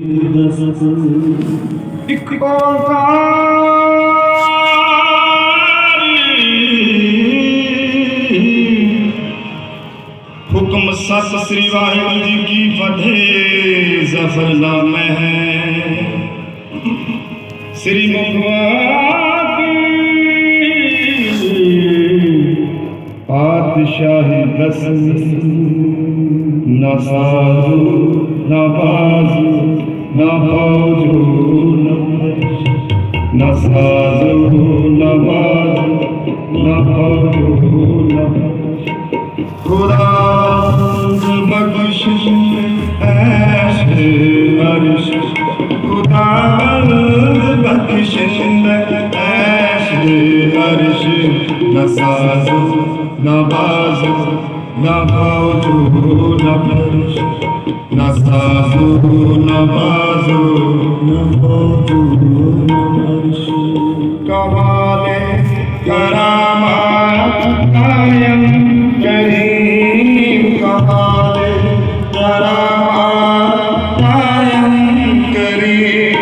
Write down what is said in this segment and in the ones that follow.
हुक्म सत श्री वाहिगुरु जी की वधे ज़फ़र नाम है। श्री पातशाही दस ना साजू, ना बाजू। na fauzu na sazu na bazu na fauzu na Kur'an bakışında eşli barışı Nasazım, nabazım, نبوت نبوش نصاف نباز نبوت نبوش كمال كرامات كريم كريم كمال كرامات كريم كريم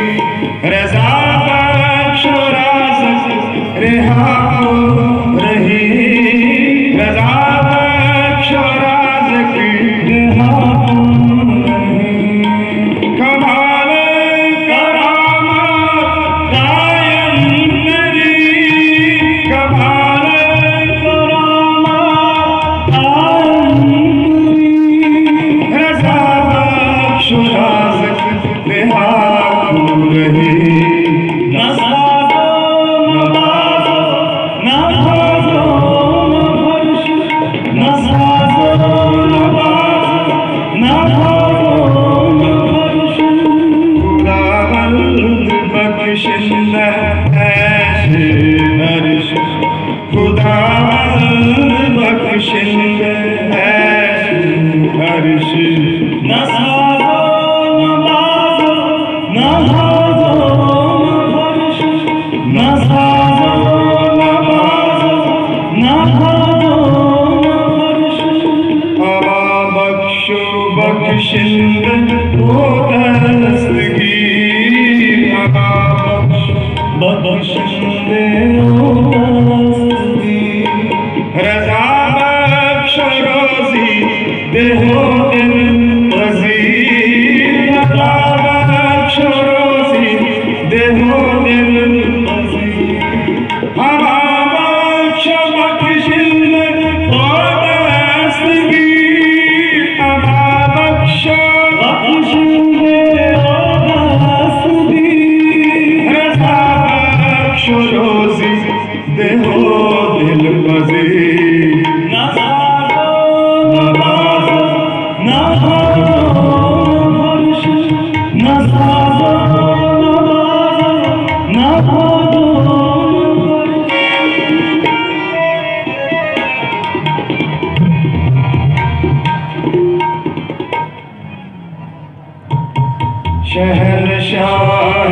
ਸ਼ਹਿਰ ਸ਼ਾਹ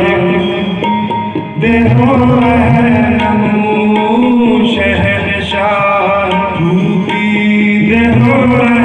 ਦੇ ਹੋ ਰਹਿਨਮੂ ਸ਼ਹਿਰ ਸ਼ਾਹ ਤੂੰ ਵੀ ਦੇ ਹੋ ਰਹਿ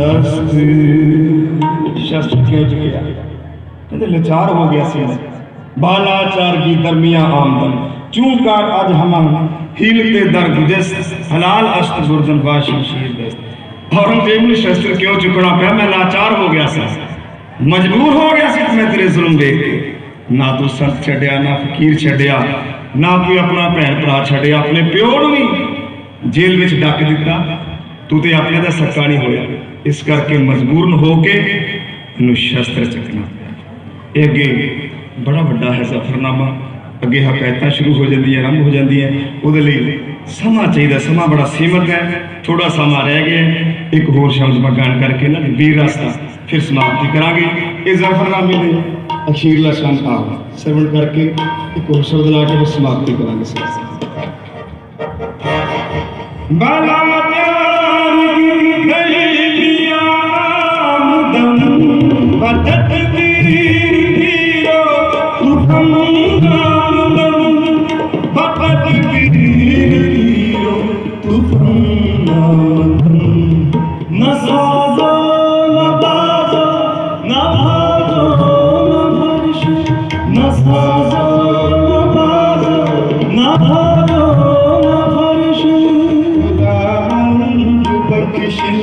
ਦਸਤ ਸ਼ਸਤ ਕਿਉਂ ਝੁਕਿਆ ਕਹਿੰਦੇ ਲਾਚਾਰ ਹੋ ਗਿਆ ਸੀ ਬਾਲਾਚਾਰ ਕੀ ਦਰਮੀਆਂ ਆਮਦਨ। ਚੂੰਕਾਰ ਅੱਜ ਹਮ ਹੀਲਤੇ ਦਰ ਗੁਜਸ ਹਲਾਲ ਅਸ਼ਤ ਗੁਰਦਨ ਬਾਸ਼ਮ ਸ਼ੀਰ ਦਸਤ ਔਰੰਗਜ਼ੇਬ ਨੂੰ ਸ਼ਸਤਰ ਕਿਉਂ ਚੁੱਕਣਾ ਪਿਆ? ਮੈਂ ਲਾਚਾਰ ਹੋ ਗਿਆ ਸੀ। ਮਜਬੂਰ ਹੋ ਗਿਆ ਸੀ ਮੈਂ ਤੇਰੇ ਜ਼ੁਲਮ ਦੇਖ ਕੇ। ਨਾ ਤੂੰ ਸੰਤ ਛੱਡਿਆ, ਨਾ ਫਕੀਰ ਛੱਡਿਆ, ਨਾ ਕੋਈ ਆਪਣਾ ਭੈਣ ਭਰਾ ਛੱਡਿਆ। ਆਪਣੇ ਪਿਓ ਨੂੰ ਵੀ ਜੇਲ੍ਹ ਵਿੱਚ ਡੱਕ ਦਿੱਤਾ। ਤੂੰ ਤੇ ਆਪਣੇ ਦਾ ਸੱਕਾ ਨਹੀਂ ਹੋਇਆ। ਇਸ ਕਰਕੇ ਮਜਬੂਰਨ ਹੋ ਕੇ ਇਹਨੂੰ ਸ਼ਸਤਰ ਚੱਕਣਾ ਪਿਆ। ਇਹ ਅੱਗੇ ਬੜਾ ਵੱਡਾ ਹੈ ਜ਼ਫਰਨਾਮਾ। ਅੱਗੇ ਹਕਾਇਤਾਂ ਸ਼ੁਰੂ ਹੋ ਜਾਂਦੀਆਂ, ਆਰੰਭ ਹੋ ਜਾਂਦੀਆਂ। ਉਹਦੇ ਲਈ ਸਮਾਂ ਚਾਹੀਦਾ, ਸਮਾਂ ਬੜਾ ਸੀਮਤ ਹੈ। ਥੋੜਾ ਸਮਾਂ ਰਹਿ ਗਿਆ ਇੱਕ ਹੋਰ ਸ਼ਬਦ ਮੈਂ ਗਾਣ ਕਰਕੇ ਨਾ ਵੀਰ ਰਸਤਾ ਫਿਰ ਸਮਾਪਤੀ ਕਰਾਂਗੇ। ਇਹ ਜ਼ਫਰਨਾਮੇ ਦੇ ਅਖੀਰਲਾ ਸ਼ਬਦ ਆ ਸਰਵਣ ਕਰਕੇ ਇੱਕ ਹੋਰ ਸ਼ਬਦ ਲਾ ਕੇ ਸਮਾਪਤੀ ਕਰਾਂਗੇ ਸਰ। ਬਾਲਾ